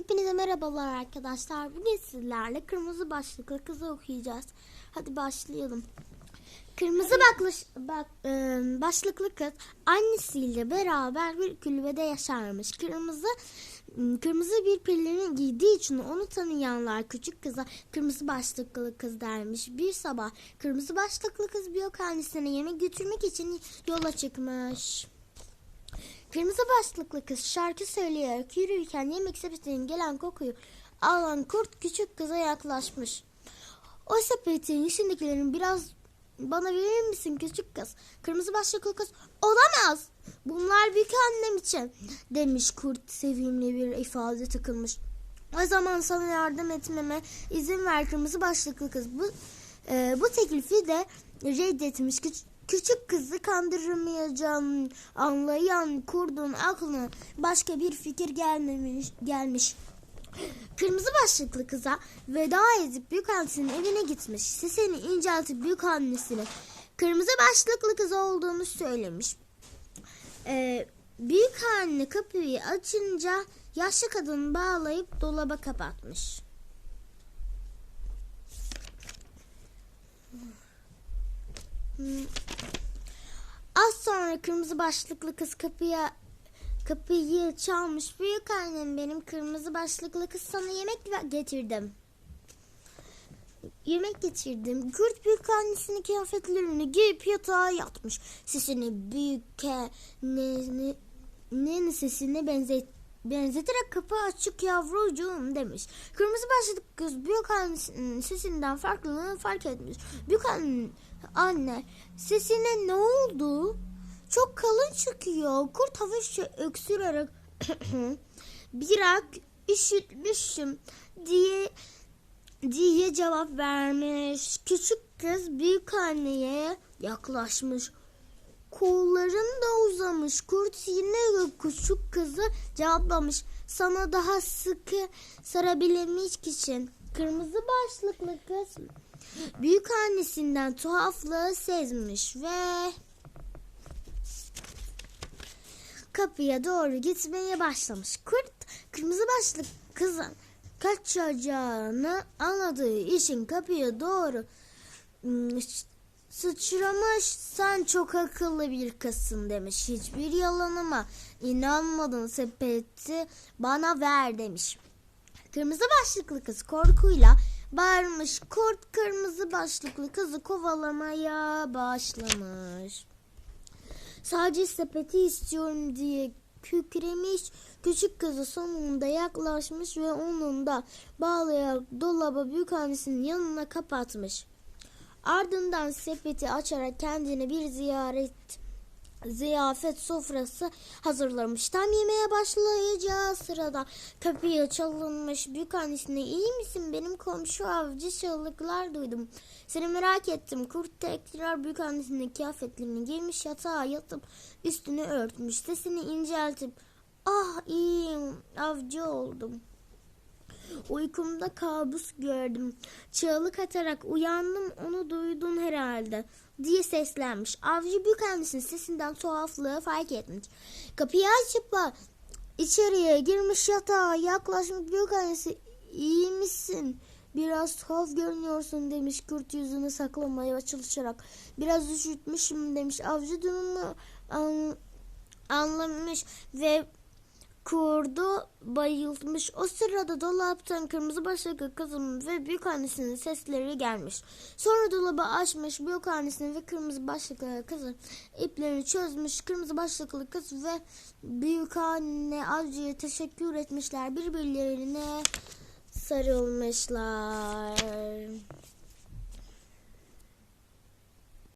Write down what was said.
Hepinize merhabalar arkadaşlar. Bugün sizlerle kırmızı başlıklı kızı okuyacağız. Hadi başlayalım. Kırmızı baklış, bak, e, başlıklı kız annesiyle beraber bir kulübede yaşarmış. Kırmızı kırmızı bir pelerin giydiği için onu tanıyanlar küçük kıza kırmızı başlıklı kız dermiş. Bir sabah kırmızı başlıklı kız büyük annesine yemek götürmek için yola çıkmış. Kırmızı başlıklı kız şarkı söyleyerek yürürken yemek sepetinden gelen kokuyu alan kurt küçük kıza yaklaşmış. O sepetin içindekilerin biraz bana verir misin küçük kız? Kırmızı başlıklı kız olamaz. Bunlar büyük annem için demiş kurt sevimli bir ifade takılmış. O zaman sana yardım etmeme izin ver kırmızı başlıklı kız. Bu, e, bu teklifi de reddetmiş. Küç- küçük kızı kandırmayacağım anlayan kurdun aklına başka bir fikir gelmemiş gelmiş. Kırmızı başlıklı kıza veda edip büyük annesinin evine gitmiş. Sesini inceltip büyük annesine kırmızı başlıklı kız olduğunu söylemiş. Ee, büyük anne kapıyı açınca yaşlı kadını bağlayıp dolaba kapatmış. Hmm. Sonra kırmızı başlıklı kız kapıya kapıyı çalmış. Büyük annem benim kırmızı başlıklı kız sana yemek getirdim. Yemek getirdim. Kurt büyük annesinin kıyafetlerini giyip yatağa yatmış. Sesini büyük ne, ne sesine benzet benzeterek kapı açık yavrucuğum demiş. Kırmızı başlıklı kız büyük annesinin sesinden farklılığını fark etmiş. Büyük anne, anne sesine ne oldu? Çıkıyor. Kurt hafifçe öksürerek biraz üşütmüşüm diye diye cevap vermiş. Küçük kız büyük anneye yaklaşmış. Kolların da uzamış. Kurt yine küçük kızı cevaplamış. Sana daha sıkı sarabilmek için. Kırmızı başlıklı kız büyük annesinden tuhaflığı sezmiş ve kapıya doğru gitmeye başlamış. Kurt kırmızı başlıklı kızın kaçacağını anladığı için kapıya doğru sıçramış sen çok akıllı bir kızsın demiş. Hiçbir yalanıma inanmadın sepeti bana ver demiş. Kırmızı başlıklı kız korkuyla bağırmış. Kurt kırmızı başlıklı kızı kovalamaya başlamış. Sadece sepeti istiyorum diye kükremiş. Küçük kızı sonunda yaklaşmış ve onun da bağlayarak dolaba büyük annesinin yanına kapatmış. Ardından sepeti açarak kendine bir ziyaret ziyafet sofrası hazırlamış. Tam yemeğe başlayacağı sırada kapıya çalınmış. Büyük annesine iyi misin? Benim komşu avcı çığlıklar duydum. Seni merak ettim. Kurt tekrar büyük annesinin kıyafetlerini giymiş yatağa yatıp üstünü örtmüş. Sesini inceltip ah iyiyim avcı oldum. Uykumda kabus gördüm. Çığlık atarak uyandım onu duydun herhalde diye seslenmiş. Avcı büyük annesinin sesinden tuhaflığı fark etmiş. Kapıyı açıp içeriye girmiş yatağa yaklaşmış büyük annesi iyi misin? Biraz tuhaf görünüyorsun demiş kurt yüzünü saklamaya çalışarak. Biraz üşütmüşüm demiş. Avcı durumu an, anlamış ve kurdu bayılmış. O sırada dolaptan kırmızı başlıklı kızım ve büyük annesinin sesleri gelmiş. Sonra dolabı açmış büyük annesinin ve kırmızı başlıklı kızın iplerini çözmüş. Kırmızı başlıklı kız ve büyük anne avcıya teşekkür etmişler. Birbirlerine sarılmışlar.